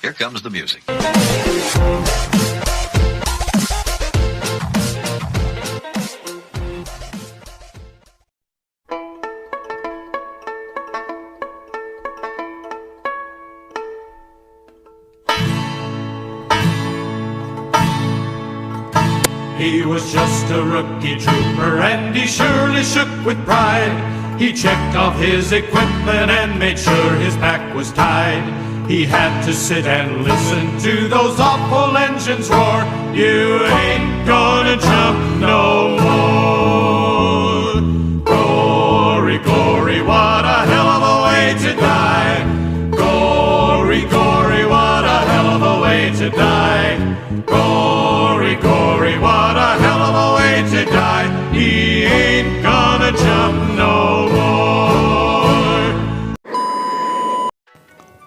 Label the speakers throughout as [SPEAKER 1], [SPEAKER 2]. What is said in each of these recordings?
[SPEAKER 1] Here comes the music.
[SPEAKER 2] He was just a rookie trooper and he surely shook with pride. He checked off his equipment and made sure his pack was tied. He had to sit and listen to those awful engines roar. You ain't gonna jump no more.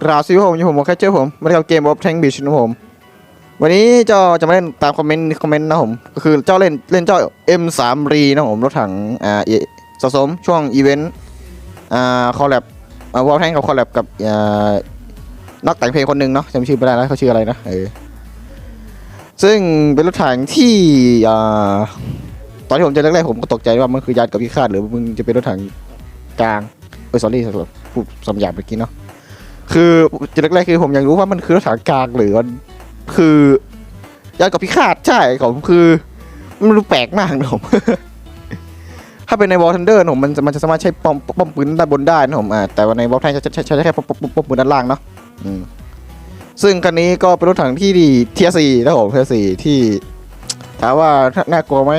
[SPEAKER 3] กราบสวัสดีผมอยู่ผมโมแคชเจอร์ผมมาเล่นเกม of Tank Beach นะผม วันนี้เจ้าจะมาเล่นตามคอมเมนต์คอมเมนต์นะผม ก็คือเจ้าเล่นเล่นเจ้า M3 รีนะผมรถถังอ่าสะสมช่วงอีเวนต์อ่าคอลแลบอ่าวอลแทงกับคอลแลบกับอ่านักแต่งเพลงคนหนึ่งเนาะจำชื่อไม่ได้แล้วเขาชื่ออะไรนะเออซึ่งเป็นรถถังที่อ่าตอนที่ผมเจอแรกๆผมก็ตกใจว่ามันคือยานกับพิฆาตหรือมึงจะเป็นรถถังกลางเออ sorry สำหรับพูดสำหยาบเมื่อกี้เนาะ คือจุดแรกๆคือผมอยากรู้ว่ามันคือรถถังกลางหรือมันคือยานกับพิฆาตใช่ของผมคือมันดูแปลกมากนะผม ถ้าเป็นในวอลทันเดอร์ผมมันมันจะสามารถใช้ป้อมป้อมปืนด้านบนได้นะผมอ่าแต่ว่าในวอลแทนจะใช้ใช้แค่ป้อมป้อมปืนด้านล่างเนาะอืมซึ่งคันนี้ก็เป็นรถถังที่ดีเทียสี่นะผมเทียสี่ที่ถามว่าน่ากลัวไหม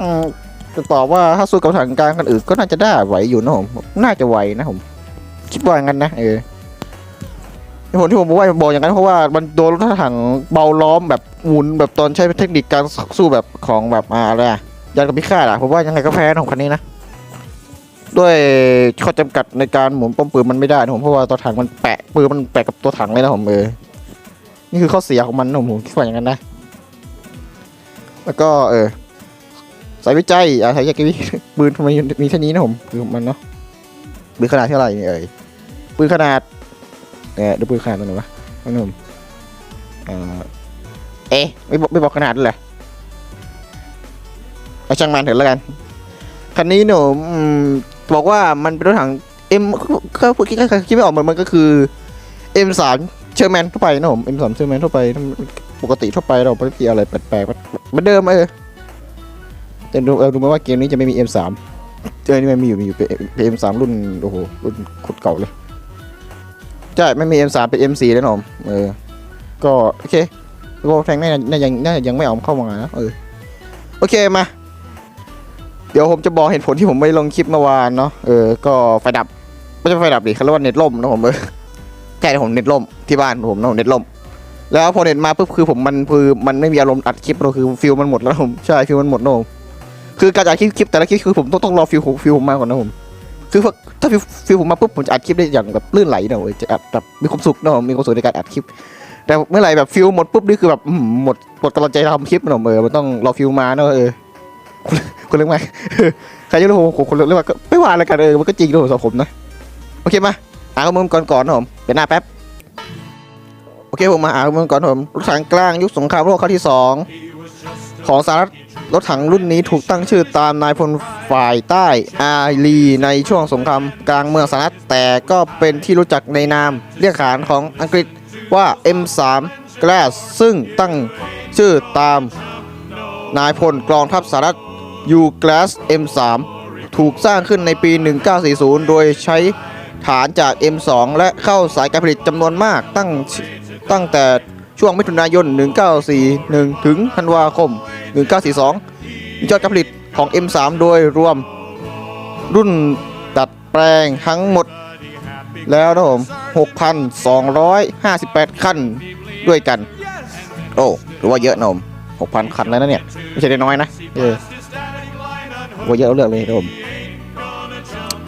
[SPEAKER 3] อืมจะตอบว่าถ้าสู้กับรถถังกลางกันอื่นก็น่าจะได้ไหวอยู่นะผม น่าจะไหวนะผม คิดว่าอย่างนั้นนะเออ ที่ผมที่ผมบอกว่าบอกอย่างนั้นเพราะว่ามันโดนรถถังเบาล้อมแบบหมุนแบบตอนใช้เทคนิคการสู้แบบของแบบอะไรอะยานกับพิฆาตอะผมว่ายังไงก็แพ้ของคันนี้นะด้วยข้อจำกัดในการหมุนป้อมปืนมันไม่ได้นะผมเพราะว่าตัวถังมันแปะปืนมันแปะกับตัวถังเลยนะผมเออนี่คือข้อเสียของมันนะผมผมคิดว่าอย่างนั้นนะ แล้วก็เออสายวิจัยอ่าสายวิจัยปืนทำไมมีแค่นี้นะผมคือมันเนาะปืนขนาดเท่าไหร่เนี่ยเอ่ยปืนขนาด เนี่ยดูปืนขนาดตัวไหนวะน้องหนุ่มเออเอ๊ะไม่บอกไม่บอกขนาดเลยเหรอาช่างมันเถอะแล้วกัน คันนี้หนูอืมบอกว่ามันเป็นรถถังเอ็มก็พูดคิดคิดไม่ออกเหมันมันก็คือ M3 เชอร์แมนทั่วไปนะผม M3 เชอร์แมนทั่วไปปกติทั่วไปเราไม่ได้มีอะไรแปลกๆเหมือนเดิมเออแต่ดูเออดูไหมว่าเกมนี้จะไม่มี M3 เจอนี่มันมีอยู่มีอยู่เป็น M3 รุ่นโอ้โหรุ่นโคตรเก่าเลย ใช่ไม่มี M3 เป็น M4 แล้วหนอมเออ ก็โอเคโวแทงน่าจะน่าจะยังน่าจะยังไม่เอาเข้ามานะเออโอเคมา เดี๋ยวผมจะบอกเหตุผลที่ผมไม่ลงคลิปเมื่อวานเนาะเออก็ไฟดับไม่ใช่ไฟดับดิเขาเรียกว่าเน็ตล่มนะผมเออใช่ผมเน็ตล่มที่บ้านผมนะผมเน็ตล่ม แล้วพอเน็ตมาปุ๊บคือผมมันคือมันไม่มีอารมณ์อัดคลิปเราคือฟิลมันหมดแล้วผมใช่ฟิลมันหมดนะผมคือการอัดคลิปคลิปแต่ละคลิปคือผมต้องต้องรอฟิลฟิลผมมาก่อนนะผม คือถ้าฟิลฟิลผมมาปุ๊บผมจะอัดคลิปได้อย่างแบบลื่นไหลนะเว้ยจะอัดแบบมีความสุขเนะมีความสุขในการอัดคลิป แต่เมื่อไหร่แบบฟิลหมดปุ๊บนี่คือแบบอื้อหือหมดหมดกำลังใจทำคลิปเนะเออมันต้องรอฟิลมาเนอะเออคุณเรื่องไหมใครจะรู้ผมคนเรื่องว่าก็ไม่ว่าอะไรกันเออมันก็จริงด้วยสำหรับผมนะโอเคมาอ่านข้อมูลก่อนก่อนนะผมเป็นหน้าแป๊บโอเคผมมาอ่านข้อมูลก่อนผมรถถังกลางยุคสงครามโลกครั้งที่สองของสหรัฐ รถถังรุ่นนี้ถูกตั้งชื่อตามนายพลฝ่ายใต้อาลีในช่วงสงครามกลางเมืองสหรัฐแต่ก็เป็นที่รู้จักในนามเรียกขานของอังกฤษว่า M3 Glass ซึ่งตั้งชื่อตามนายพลกองทัพสหรัฐ U Glass M3 ถูกสร้างขึ้นในปี 1940 โดยใช้ฐานจาก M2 และเข้าสายการผลิตจำนวนมากตั้งตั้งแต่ ช่วงมิถุนายน 1941 ถึงธันวาคม 1942 มียอดการผลิตของ M3 โดยรวม รุ่นดัดแปลงทั้งหมด แล้วนะผม 6,258 คันด้วยกัน โอ้ถือว่าเยอะนะผม 6,000 คันแล้วนะเนี่ย ไม่ใช่น้อยนะ เออว่าเยอะเอาเรื่องเลยนะผม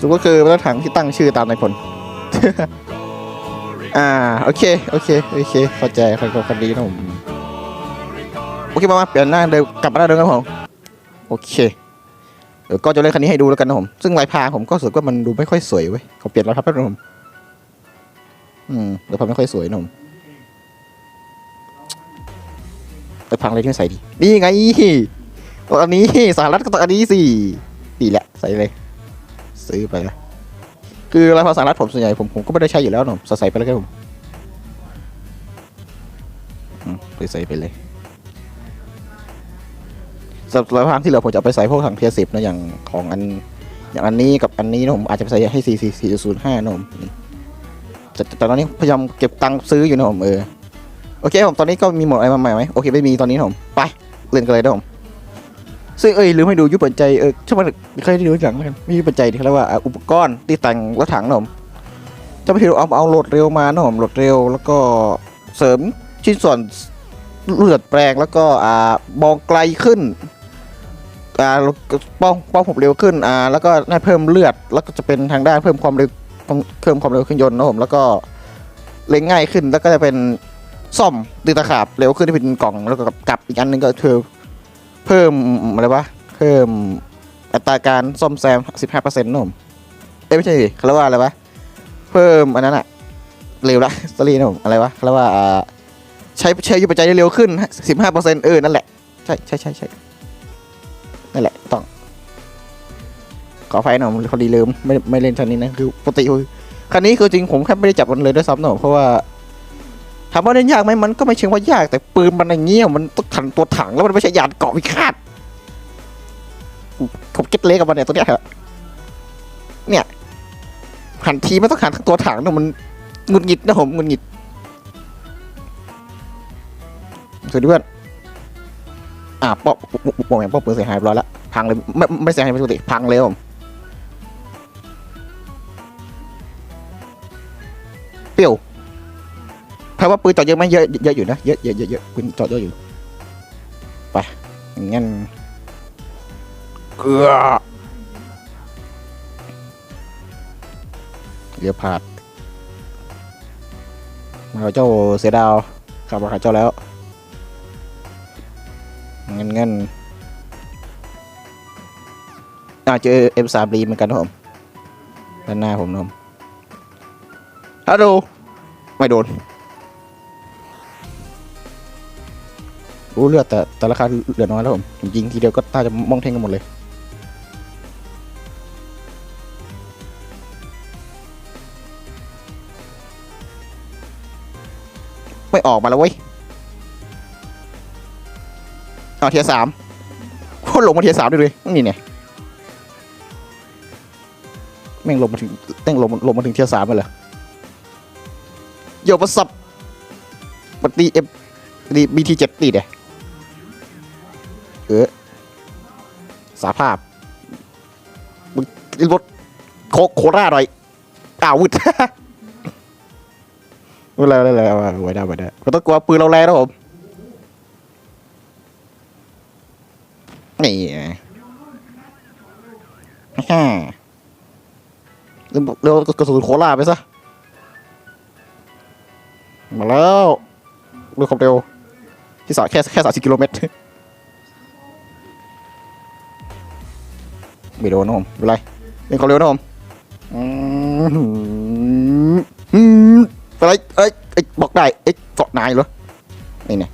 [SPEAKER 3] สุดก็คือรถถังที่ตั้งชื่อตามนายพล อ่าโอเคโอเคโอเคเข้าใจเข้าคันนี้นะผมโอเคมามาเปลี่ยนหน้าเดินกลับมาหน้าเดิมครับผมโอเคเดี๋ยวก็จะเล่นคันนี้ให้ดูแล้วกันนะผมซึ่งลายพาผมก็รู้สึกว่ามันดูไม่ค่อยสวยเว้ยขอเปลี่ยนลายพับแป๊บนึงผมอืมลายพับไม่ค่อยสวยนะผมลายพังอะไรที่ใส่ดีนี่ไงตัวนี้สหรัฐก็ตัวนนี้สิดีแหละใส่เลย ซื้อไปนะ คือรายภาษาสหรัฐผมส่วนใหญ่ผมผมก็ไม่ได้ใช้อยู่แล้วหนุ่มใส่ไปแล้วครับผมไปใส่ไปเลยสำหรับรายภาคที่เหลือผมจะไปใส่พวกถังเทียสิบนะอย่างของอัน อย่างอันนี้กับอันนี้นะผมอาจจะไปใส่ให้สี่สี่สี่ศูนย์ห้านะผมแต่แต่ตอนนี้พยายามเก็บตังค์ซื้ออยู่นะผมเออโอเคผมตอนนี้ก็มีหมดอะไรมาใหม่ไหมโอเคไม่มีตอนนี้นะผมไปเล่นกันเลยนะผม ซึ่งเอ้ยลืมให้ดูยุบปัจจัยเออช่างมันใครได้ดูหลังแล้วกันมียุบปัจจัยที่เขาเรียกว่าอุปกรณ์ที่แต่งรถถังนะผมจะไปถือเอาเอาโหลดเร็วมานะผมโหลดเร็ว แล้วก็เสริมชิ้นส่วนเลือดแปลงแล้วก็อ่ามองไกลขึ้นอ่าป้องป้องผมเร็วขึ้นอ่าแล้วก็ได้เพิ่มเลือดแล้วก็จะเป็นทางด้านเพิ่มความเร็วเพิ่มความเร็วเครื่องยนต์นะผมแล้วก็เล็งง่ายขึ้นแล้วก็จะเป็นซ่อมตีตะขาบเร็วขึ้นที่เป็นกล่องแล้วก็กลับอีกอันหนึงก็คือ เพิ่มอะไรวะเพิ่มอัตราการซ่อมแซม 15%นะผมเอ้ยไม่ใช่ดิเขาเรียกว่าอะไรวะเพิ่มอันนั้นอะเร็วละสลีนะผมอะไรวะเขาเรียกว่าอ่าใช้ใช้ยุปัจจัยได้เร็วขึ้น 15%เออนั่นแหละใช่ใช่ใช่ใช่นั่นแหละต้องขอไฟหน่อยพอดีลืมไม่ไม่เล่นคันนี้นะคือปกติคือคันนี้คือจริงผมแค่ไม่ได้จับมันเลยด้วยซ้ำหน่อยเพราะว่า ถามว่าเล่นยากไหมมันก็ไม่เชิงว่ายาก แต่ปืนมันอย่างเงี้ยมันต้องถังตัวถังแล้วมันไม่ใช่ยานเกาะพิฆาตผมเก็ตเล็กกับมันเนี่ยตัวเนี้ยครับเนี่ยหันทีไม่ต้องหันทั้งตัวถังนะมันหงุดหงิดนะผมหงุดหงิดสวัสดีเพื่อนอะปอกปอปแหม่ปอกปืนเสียหายร้อยล้วพังเลยไม่ไม่เสียหายเป็นปกติพังเลยผมเปรี้ยว แปลว่าปืนจอดเยอะไหมเยอะเยอะอยู่นะเยอะเยอะเยอะเยอะปืนจอดเยอะอยู่ไปงั้นเกลือเรือผาดมาเจ้าเสือดาวขับมาหาเจ้าแล้วเงินเงินอ่าเจอ M3 รีเหมือนกันนะผมด้านหน้าผมนะผมฮัลโหลไม่โดน รู้เลือดแต่แต่ราคาเหลือน้อยแล้วผมยิงทีเดียวก็น่าจะมองเท่งกันหมดเลยไม่ออกมาแล้วเว้ยเอาเทียสามโคตรหลงมาเทียสามด้วยเลยนี่เนี่ยแม่งลงมาถึงแม่งลงลงมาถึงเทียสามเลยโยประสับปฏิเอฟดีบีทีเจ็ดตีเด้ เออสาภาพมึงรถโคโคราหน่อยอ้าวุดไม่เป็นไรไม่เป็นไรไว้ได้ไว้ได้ไม่ต้องกลัวปืนเราแรงนะผมนี่ไงฮ่าเร็วเร็วกระสุนโคราไปซะ มาแล้วด้วยความเร็วที่สาแค่แค่สามสิบกิโลเมตร ไม่โดนนะผมไม่เป็นไรเล่นควาเร็วนะผมอืมอืมอะไรเอ้ยเอ้ยบอกได้เอ้ยเกาะนายเหรอนี่เนี่ย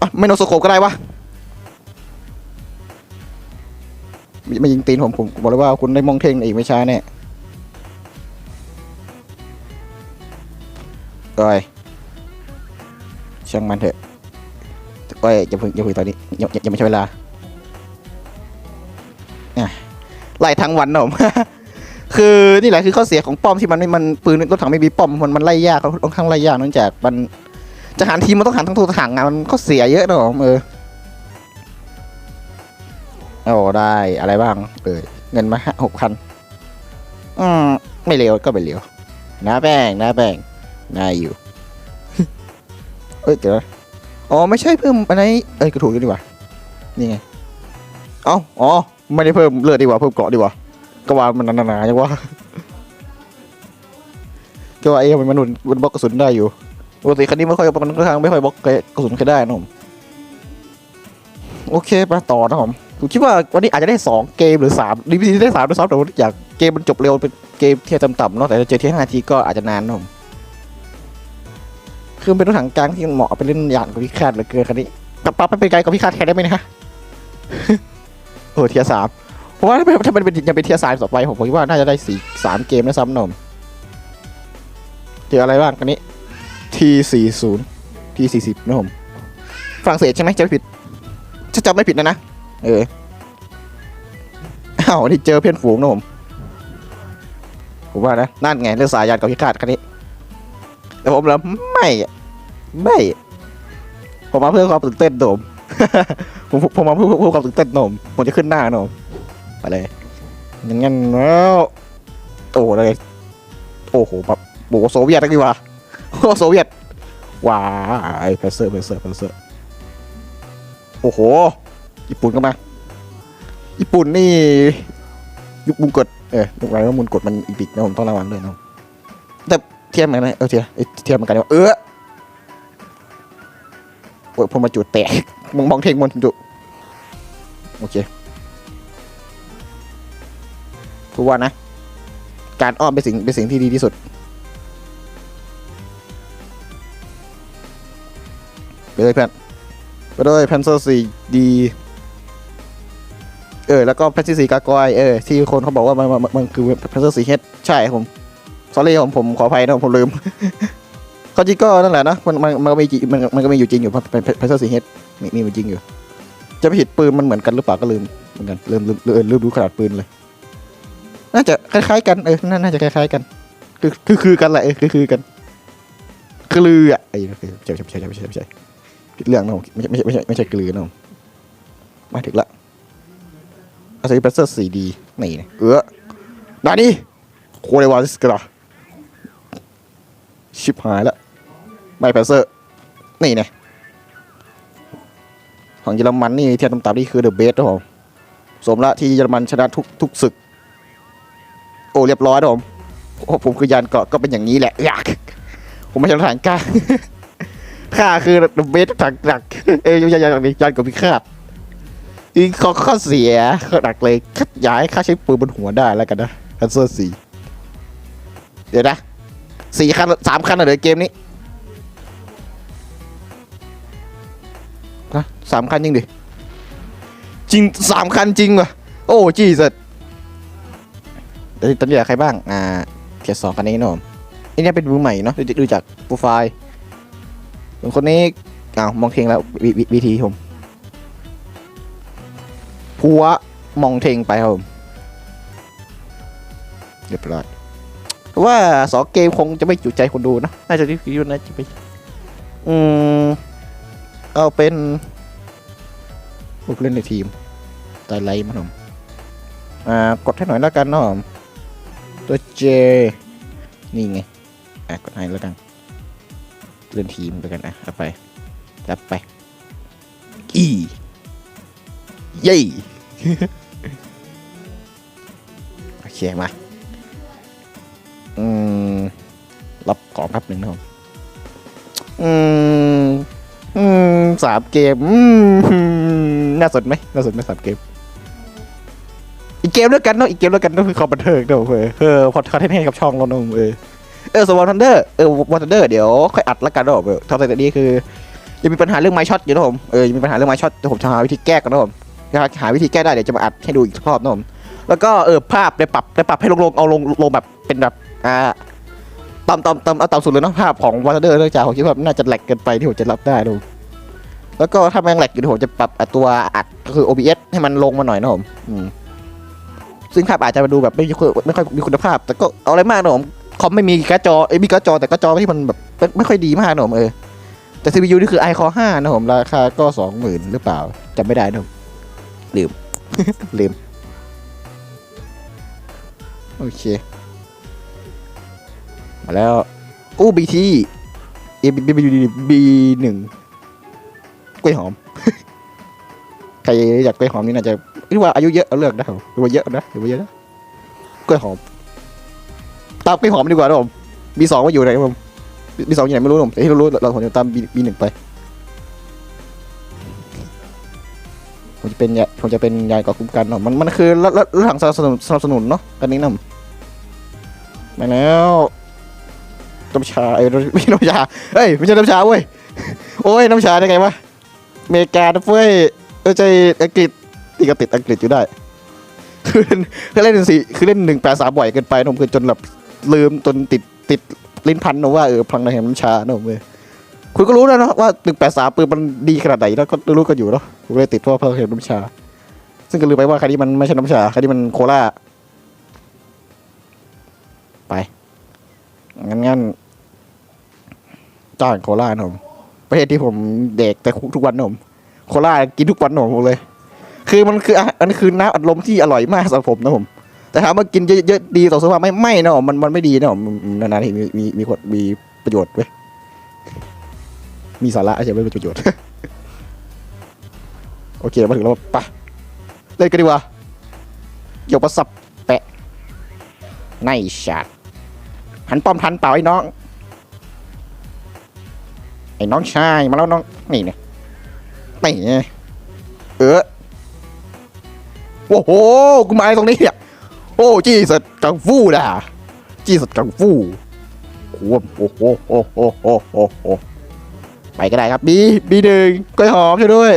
[SPEAKER 3] อะไม่โนโซโคปก็ได้วะไม่ยิงตีนผมผมบอกเลยว่าคุณได้มองเท่งอีกไม่ช้าแน่ก้อยช่างมันเถอะก้อยอย่าเพิ่งอย่าเพิ่งตอนนี้ยังยังยังไม่ใช่เวลา ไล่ทั้งวันนะผม คือนี่แหละคือข้อเสียของป้อมที่มันไม่มันปืนรถถังไม่มีป้อมมันมันไล่ยากค่อนข้างไล่ยากเนื่องจากมันจะหันทีมมันต้องหันทั้งตัวถังอะมันข้อเสียเยอะนะผมเออโอ้ได้อะไรบ้างเออเงินมาหกพันอืมไม่เร็วก็ไม่เร็วน้าแป้งน้าแป้งนายอยู่เอ้ยเดี๋ยวอ๋อไม่ใช่เพิ่มอันไหนเอ้ยก็ถูกดีกว่านี่ไง เอ้าอ๋อ ไม่ได้เพิ่มเลือดดีกว่าเพิ่มเกราะดีกว่าก็ว่ามันหนาๆจังวะก็ว่าไอ้มันมันหนุนมันบล็อกกระสุนได้อยู่ปกติคันนี้ไม่ค่อยมันค่อนข้างไม่ค่อยบล็อกกระสุนใครได้นะผมโอเคไปต่อนะผมผมคิดว่าวันนี้อาจจะได้ 2 เกมหรือ3ดีพีได้3ด้วยซ้ำแต่ว่าอยากเกมมันจบเร็วเป็นเกมเที่ต่ำๆเนาะแต่ถ้าเจอที่5ทีก็อาจจะนานนะผมคือเป็นรถถังกลางที่เหมาะไปเล่นยานกับพิฆาตเหลือเกินคันนี้กับปั๊บไปไกลกับพี่คาดแทนได้ไหมนะ ฮะโอ้เทียสามเพราะว่าถ้าเป็นถ้ามันเป็นยังเป็นเทียสามต่อไปผมคิดว่าน่าจะได้สี่สามเกมนะซ้ำหนมเจออะไรบ้างกันนี้ T สี่ศูนย์ T สี่สิบนะผมฝรั่งเศสใช่ไหมจำไม่ผิดจะจำไม่ผิดนะนะเอออ้าวนี่เจอเพื่อนฝูงนะผมผมว่านะนั่นไงเรื่องสายยานกับพิฆาตคันนี้ แต่ผมแล้วไม่ไม่ ผมมาเพื่อความตื่นเต้นโดม ผมผมมาเพื่อเพื่อความตื่นเต้นโดมผมจะขึ้นหน้าโดมไปเลยงั้นงั้นแล้วโอ้เลยโอ้โหแบบโบโซเวียตดีกว่าโอ้โซเวียตว้ายเพเซอร์เพเซอร์เพเซอร์โอ้โห ญี่ปุ่นก็มา ญี่ปุ่นนี่ ยุคมุงกดเออยุคไรว่ามุงกดมันอีพิกนะผมต้องระวังด้วยนะแต่เทียมกันนะเออเทียมเอ้ยเทียมกันว่าเออ โอ้ยผมมาจุดแตกมองมองเทงมันจุโอเคพูดว่านะ การอ้อมเป็นสิ่งเป็นสิ่งที่ดีที่สุด ไปเลยเพื่อนไปเลยแพนเซอร์สีดีเออ แล้วก็แพนซอร์สีกากอยเออที่คนเขาบอกว่ามันมันคือแพนเซอร์สีเฮดใช่ผมสอรี่ผมผมขออภัยนะผมลืม เขาจริงก็นั่นแหละนะมันมันมันก็มีจริงมันมันก็มีอยู่จริงอยู่เป็นแพนเซอร์สีเฮดมีมีอยู่จริงอยู่ จะไปผิดปืนมันเหมือนกันหรือเปล่าก็ลืมเหมือนกันลืมลืมลืมลืมดูขนาดปืนเลย น่าจะคล้ายๆกันเออน่าน่าจะคล้ายๆกัน คือคือคือกันแหละเออคือคือกันคือลืออะไอ้ไม่ใช่ไม่ใช่ไม่ใช่ไม่ใช่ผิดเรื่องนะผมไม่ใช่ไม่ใช่ไม่ใช่ไม่ใช่กลือนะผมมาถึงละอาศัยเพรสเซอร์สีดีนี่เออนานี่โคเรวาสกระชิบหายละ ไม่เพสเซอร์ นี่นะของเยอรมันนี่เทียนต่ำๆนี่คือเดอะเบสนะผมสมละที่เยอรมันชนะทุกทุกศึก โอ้เรียบร้อยนะผมโอ้ผมคือยานเกาะก็เป็นอย่างนี้แหละอยากผมไม่ใช่ทหารกล้าข้าคือเดอะเบสถักหนักเอ้ยยันยันยันกับพิฆาตอีกข้อข้อเสียข้อหนักเลยคัดย้ายข้าใช้ปืนบนหัวได้แล้วกันนะคันเซอร์สี่เดี๋ยวนะสี่คันสามคันเหรอเกมนี้ ฮะสามคันจริงดิ จริงสามคันจริงวะโอ้จีสุดตอนนี้เหลือใครบ้าง อ่าเทียสองคันนี้เนอะอันนี้เป็นมือใหม่เนาะดูจากโปรไฟล์ส่วนคนนี้อ้าวมองเทงแล้ววิวิธีผมพัวมองเทงไปครับผมเรียบร้อยว่าสองเกมคงจะไม่จุใจคนดูนะน่าจะรีวิวนะจะไปอืม เอาเป็นผู้เล่นในทีมตายไลท์มันผมอ่ากดให้หน่อยแล้วกันนะผมตัวเจนี่ไงอะกดให้แล้วกันเล่นทีมไปกันนะเอาไปจับไปอีเย้โอเคมาอืมรับของแป๊บหนึ่งนะครับอืมอืม สามเกมอืมน่าสนไหมน่าสนไหมสามเกม อีกเกมด้วยกันเนาะอีกเกมด้วยกันก็คือคอมบันเทิงเนาะเออเออพอคอนเทนให้กับช่องเราเนาะเออเออสวอนทันเดอร์เออวอทันเดอร์เดี๋ยวค่อยอัดละกันนะผมเออทำแต่นี้คือยังมีปัญหาเรื่องไม้ช็อตอยู่นะผมเออยังมีปัญหาเรื่องไม้ช็อตเดี๋ยวผมจะหาวิธีแก้กันนะผมจะหาวิธีแก้ได้เดี๋ยวจะมาอัดให้ดูอีกรอบนะผมแล้วก็เออภาพได้ปรับได้ปรับให้ลงลงเอาลงลงแบบเป็นแบบอ่าต่ำต่ำต่ำเอาต่ำสุดเลยเนาะภาพของวอทันเดอร์เนื่องจากผมคิดว่าน่าจะแหลกเกินไปที่ผมจะรับได้ดู แล้วก็ถ้าแมงแหลกอยู่ผมจะปรับตัวอัดก็คือ OBS ให้มันลงมาหน่อยนะผมซึ่งภาพอาจจะมาดูแบบไม่ค่อยไม่ค่อยมีคุณภาพ แต่ก็เอาอะไรมากนะผมคอมไม่มีการ์ดจอเอ้มีการ์ดจอแต่การ์ดจอที่มันแบบไม่ไม่ค่อยดีมากนะผมเออแต่ CPU นี่คือ i-Core 5นะผมราคาก็สองหมื่นหรือเปล่าจำไม่ได้นะผมลืมลืมโอเค มาแล้วอู้ BT เอ B B B หนึ่ง กล้วยหอม ใครอยากกล้วยหอมนี่น่าจะคิดว่าอายุเยอะเอาเลือกนะครับหรือว่าเยอะนะหรือว่าเยอะนะกล้วยหอมตามกล้วยหอมดีกว่านะผมบีสองมาอยู่ไหนครับผมบีสองอยู่ไหนไม่รู้ผมแต่ที่เรารู้เราผมจะตามบีบีหนึ่งไปผมจะเป็นยาผมจะเป็นยายก่อคุ้มกันเนาะมันมันคือรถรถรถถังสนับสนุนสนับสนุนเนาะอันนี้นะมาแล้วน้ำชาไอ้ไม่น้ำชาเฮ้ยไม่ใช่น้ำชาเว้ยโอ้ยน้ำชาได้ไงวะ เมกานะเฟ้ยเออใจอังกฤษที่ก็ติดอังกฤษอยู่ได้ คือคือเล่นสี่คือเล่นหนึ่งแปดสามบ่อยเกินไปนะผมคือจนแบบลืมจนติดติดลิ้นพันนะว่าเออพลังในแห่งน้ำชานะผมเลยคุณก็รู้แล้วเนอะว่าหนึ่งแปดสามปืนมันดีขนาดไหนแล้วก็รู้กันอยู่เนาะผมเลยติดเพราะพลังแห่งน้ำชา ซึ่งก็ลืมไปว่าคันนี้มันไม่ใช่น้ำชาคันนี้มันโคลาไปงั้นงั้นจ้างโคลานะผม ประเทศที่ผมเด็กแต่ทุกวันนมโคลากินทุกวันนะผมเลย คือมันคืออันนี้คือน้ำอัดลมที่อร่อยมากสำหรับผมนะผม แต่ถามว่ากินเยอะๆดีต่อสุขภาพไม่ไม่นะผมมันมันไม่ดีนะผมนานๆที่มีมีมีคนมีประโยชน์เว้ยมีสาระใช่ไหมเป็นประโยชน์โอเคมาถึงแล้วปะเล่นกันดีกว่าโยกประสับแปะในชาดหันป้อมทันเปล่าไอ้น้อง อ้น้องชายมาแล้วน้อง นี่เนี่ยนี่ไงเออโอ้โห กูมาตรงนี้เนี่ยโอ้จีสัตกังฟูนะจีสัตกังฟูโอ้โหโอ้โหโอ้โหโอ้โหโอ้ไปก็ได้ครับบีบีหนึ่งกล้วยหอมช่วยด้วย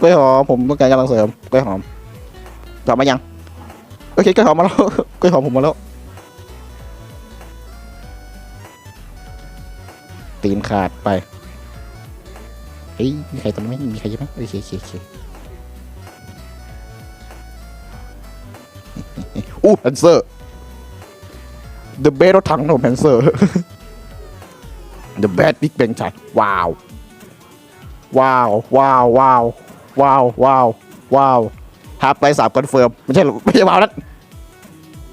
[SPEAKER 3] กล้วยหอมผมต้องการกำลังเสริมกล้วยหอมกลับมายังโอเคกล้วยหอมมาแล้วกล้วยหอมผมมาแล้ว ตีนขาดไปเฮ้ยมีใครตรงนี้ไหมมีใครใช่ไหมโอเคโอเคโอเคอู้แพนเซอร์ The b a t รถถังของแพนเซอร์ The Bad Big Bang ชัดว้าว ว้าว ว้าว ว้าว ว้าว ว้าว ว้าวฮาร์ปไลสามคอนเฟิร์ม ไม่ใช่ไม่ใช่ว้าวนั้น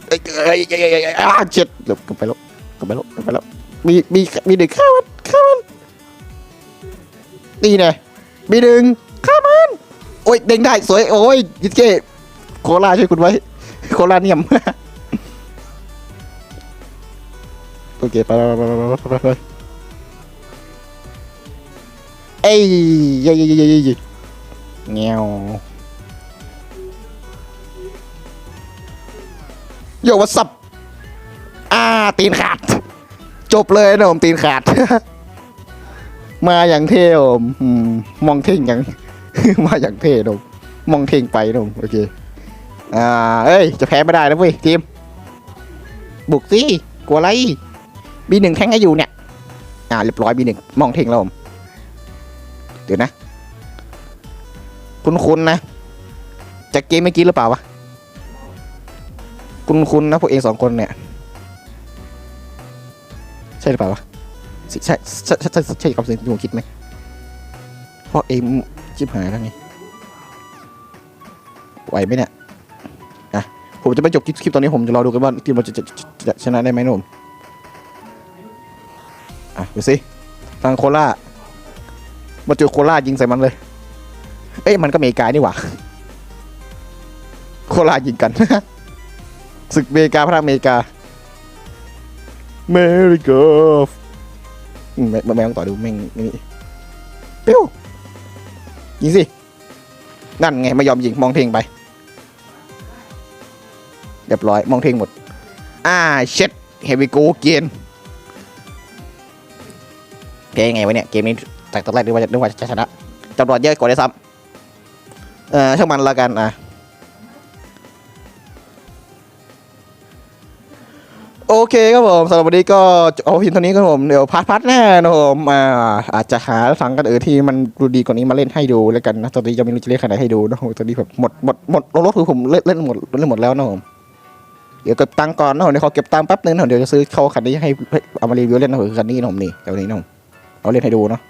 [SPEAKER 3] เอ้ยเอ้ยเอ้ยเอ้ยเอ้ยอ้าเจ็ดเดี๋ยวกลับไปแล้วกลับไปแล้วกลับไปแล้วมีมีมีหนึ่งข้ามัน ข้ามันนี่ไงมีหนึ่งข้ามันโอ้ยเด้งได้สวยโอ้ยยิเกโคราช่วยคุณไว้ โคราเนียมโอเคไปไปไปไปไปไปเอ้ยเย้ยเย้ยเย้ยเย้ยเย้ยเงี้ยวโยวัสับอ่าตีนขาด จบเลยนะผมตีนขาด มาอย่างเท่ผมอืมมองเท่งอย่าง มาอย่างเท่ผมมองเท่งไปนะผมโอเค อ่า เอ้ย จะแพ้ไม่ได้นะเว้ยทีม บุกสิกลัวอะไรบีหนึ่งแทงให้อยู่เนี่ย อ่า เรียบร้อยบีหนึ่งมองเท่งแล้วผมเดี๋ยวนะ คุณคุณนะ จากเกมเมื่อกี้หรือเปล่าวะ คุณคุณนะพวกเองสองคนเนี่ย ใช่หรือเปล่าวะ ใช่ใช่ใช่ใช่ใช่คำสิ่งที่ผมคิดไหมเพราะเองชิบหายแล้วไงไหวไหมเนี่ยผมจะไม่จบคลิปตอนนี้ผมจะรอดูกันว่าทีมเราจะจะจะชนะได้ไหมหนะผมอะดูสิทางโครามาเจอโครายิงใส่มันเลย เอ้ยมันก็เมริกานี่หว่าโครายิงกันศึกเมกาพระเมกาเมริกา แม่แม่ต้องต่อดูแม่งนี่เปี้ยวยิงสิ นั่นไงไม่ยอมยิงมองเทงไป เรียบร้อยมองเทงหมด อ่าเช็ดเฮวิโกเกียนเพลงไงวะเนี่ย เกมนี้จากตอนแรกนึกว่าจะนึกว่าจะชนะจำนวนเยอะกว่าได้ซ้ำเออช่างมันละกันอะ โอเคครับผมสำหรับวันนี้ก็เอาเพียงเท่านี้ครับผมเดี๋ยวพาร์ทพาร์ทหน้านะผมอ่าอาจจะหาสังกันเออที่มันดูดีกว่านี้มาเล่นให้ดูแล้วกันนะตอนนี้ยังไม่รู้จะเล่นขนาดไหนให้ดูนะผมตอนนี้แบบหมดหมดหมดลงรถคือผมเล่นเล่นหมดเล่นหมดแล้วนะผมเดี๋ยวเก็บตังค์ก่อนนะผมเดี๋ยวขอเก็บตังค์แป๊บนึงนะเดี๋ยวจะซื้อเข้าคันนี้ให้ให้เอามารีวิวเล่นนะผมคันนี้นะผมนี่เดี๋ยวนี้นะผมเอาเล่นให้ดูเนาะ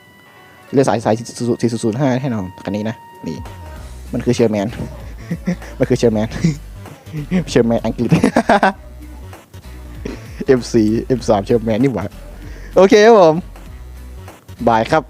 [SPEAKER 3] เล่นสายสายสี่ศูนย์ห้าให้นะผมคันนี้นะนี่มันคือเชอร์แมนมันคือเชอร์แมนเชอร์แมนอังกฤษ F4 F3 เชอร์แมนนี่หว่า โอเคครับผม บายครับ